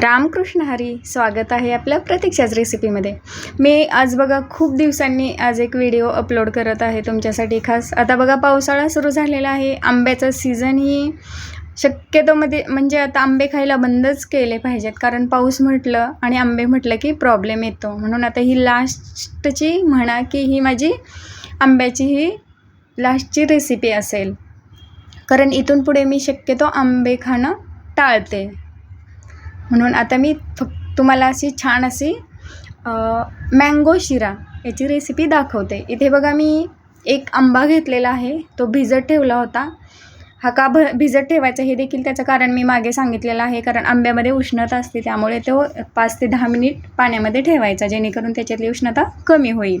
रामकृष्ण हरी स्वागत आहे आपल्या प्रतीक्षाच रेसिपीमध्ये मी आज बघा खूप दिवसांनी आज एक व्हिडिओ अपलोड करत आहे तुमच्यासाठी खास. आता बघा पावसाळा सुरू झालेला आहे. आंब्याचं सीझनही शक्यतोमध्ये म्हणजे आता आंबे खायला बंदच केले पाहिजेत. कारण पाऊस म्हटलं आणि आंबे म्हटलं की प्रॉब्लेम येतो. म्हणून आता ही लास्टची म्हणा की ही माझी आंब्याची ही लास्टची रेसिपी असेल. कारण इथून पुढे मी शक्यतो आंबे खाणं टाळते. म्हणून आता मी फक्त तुम्हाला अशी छान अशी मँगो शिरा याची रेसिपी दाखवते. इथे बघा मी एक आंबा घेतलेला आहे तो भिजत ठेवला होता. हा का भ भिजत ठेवायचा हे देखील त्याचं कारण मी मागे सांगितलेलं आहे कारण आंब्यामध्ये उष्णता असते त्यामुळे तो पाच ते दहा मिनिट पाण्यामध्ये ठेवायचा जेणेकरून त्याच्यातली उष्णता कमी होईल.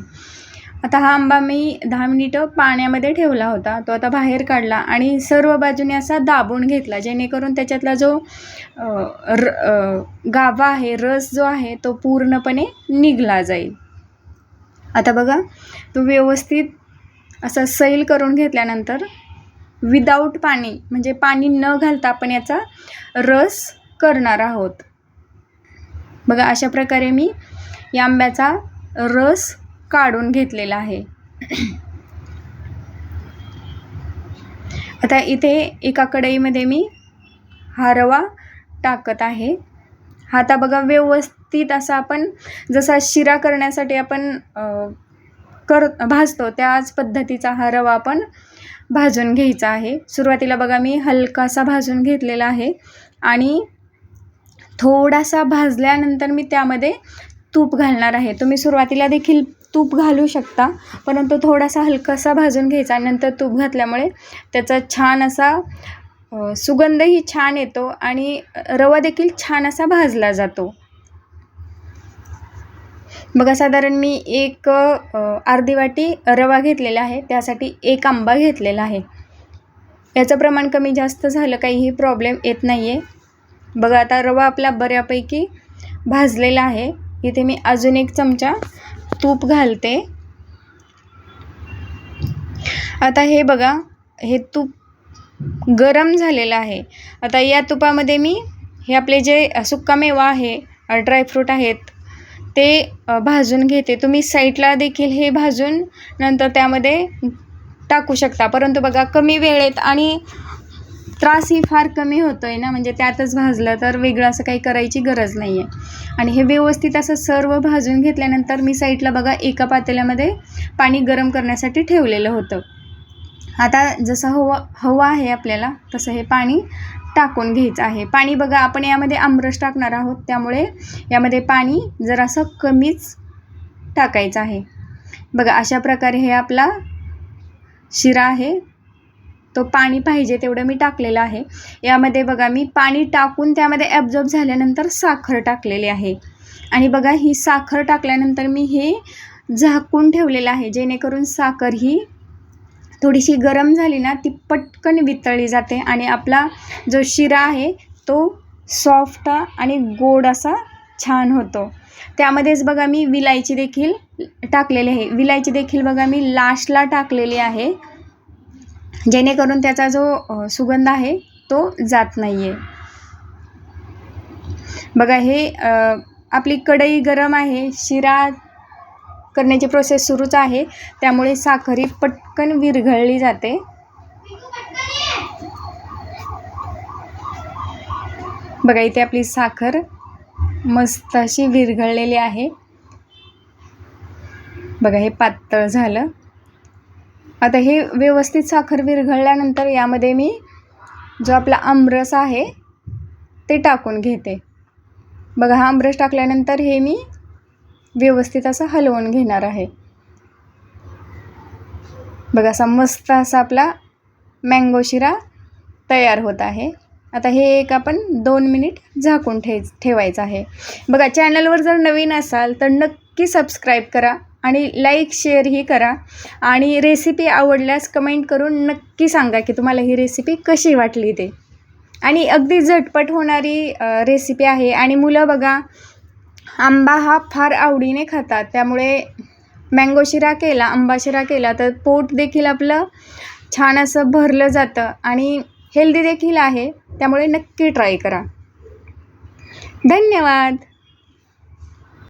आता हा आंबा मी दहा मिनिटं पाण्यामध्ये ठेवला होता. तो आता बाहेर काढला आणि सर्व बाजूने असा दाबून घेतला जेणेकरून त्याच्यातला जो र गाभा आहे रस जो आहे तो पूर्णपणे निघला जाईल. आता बघा तो व्यवस्थित असा सैल करून घेतल्यानंतर विदाऊट पाणी म्हणजे पाणी न घालता आपण याचा रस करणार आहोत. बघा अशा प्रकारे मी या आंब्याचा रस काढून घेतलेला आहे. आता इथे एका कढईमध्ये मी हा रवा टाकत आहे. हा आता बघा व्यवस्थित असा आपण जसा शिरा करण्यासाठी आपण कर भाजतो त्याच पद्धतीचा हा रवा आपण भाजून घ्यायचा आहे. सुरुवातीला बघा मी हलकासा भाजून घेतलेला आहे आणि थोडासा भाजल्यानंतर मी त्यामध्ये तूप घालणार आहे. तुम्ही सुरुवातीला देखील तूप घालू शकता परंतु थोडासा हलकासा भाजून घ्यायचा आणि नंतर तूप घातल्यामुळे त्याचा छान असा सुगंधही छान येतो आणि रवा देखील छान असा भाजला जातो. बघा साधारण मी एक अर्धी वाटी रवा घेतलेला आहे त्यासाठी एक आंबा घेतलेला आहे. याचं प्रमाण कमी जास्त झालं काहीही प्रॉब्लेम येत नाही आहे बघा आता रवा आपला बऱ्यापैकी भाजलेला आहे. इथे मी अजून एक चमचा तूप घालते. आता हे बघा हे तूप गरम झालेलं आहे. आता या तुपामध्ये मी हे आपले जे सुक्कामेवा आहे ड्रायफ्रूट आहेत ते भाजून घेते. तुम्ही साईडला देखील हे भाजून नंतर त्यामध्ये टाकू शकता. परंतु बघा कमी वेळेत आणि त्रासही फार कमी होतो आहे ना म्हणजे त्यातच भाजलं तर वेगळं असं काही करायची गरज नाही आहे आणि हे व्यवस्थित असं सर्व भाजून घेतल्यानंतर मी साईडला बघा एका पातेल्यामध्ये पाणी गरम करण्यासाठी ठेवलेलं होतं. आता जसं हवा हवा आहे आपल्याला तसं हे पाणी टाकून घ्यायचं आहे. पाणी बघा आपण यामध्ये आमरस टाकणार आहोत त्यामुळे यामध्ये पाणी जरासं कमीच टाकायचं आहे. बघा अशा प्रकारे हे आपला शिरा आहे. तो पाणी पाहिजे तेवढं मी टाकलेलं आहे. यामध्ये बघा मी पाणी टाकून त्यामध्ये ॲब्झॉर्ब झाल्यानंतर साखर टाकलेली आहे. आणि बघा ही साखर टाकल्यानंतर मी हे झाकून ठेवलेलं आहे जेणेकरून साखर ही थोडीशी गरम झाली ना ती पटकन वितळली जाते आणि आपला जो शिरा आहे तो सॉफ्ट आणि गोड असा छान होतो. त्यामध्येच बघा मी विलायची देखील टाकलेली आहे. विलायची देखील बघा मी लास्टला टाकलेली आहे. जेणेकरून त्याचा जो सुगंध आहे तो जात नाही आहे बघा हे आपली कढई गरम आहे शिरा करण्याची प्रोसेस सुरूच आहे त्यामुळे साखर ही पटकन विरघळली जाते. बघा इथे आपली साखर मस्त अशी विरघळलेली आहे. बघा हे पातळ झालं. आता हे व्यवस्थित साखर विरघळल्यानंतर यामध्ये मी जो आपला आमरस आहे ते टाकून घेते. बघा हा आमरस टाकल्यानंतर हे मी व्यवस्थित असं हलवून घेणार आहे. बघा असा मस्त असा आपला मँगो शिरा तयार होत आहे. आता हे एक आपण दोन मिनिट झाकून ठे ठेवायचं आहे. बघा चॅनलवर जर नवीन असाल तर नक्की सबस्क्राईब करा. आणि लाईक शेअरही करा. आणि रेसिपी आवडल्यास कमेंट करून नक्की सांगा की तुम्हाला ही रेसिपी कशी वाटली ते. आणि अगदी झटपट होणारी रेसिपी आहे आणि मुलं बघा आंबा हा फार आवडीने खातात. त्यामुळे मँगो शिरा केला आंबा शिरा केला तर पोट देखील आपलं छान असं भरलं जातं आणि हेल्दी देखील आहे. त्यामुळे नक्की ट्राय करा. धन्यवाद!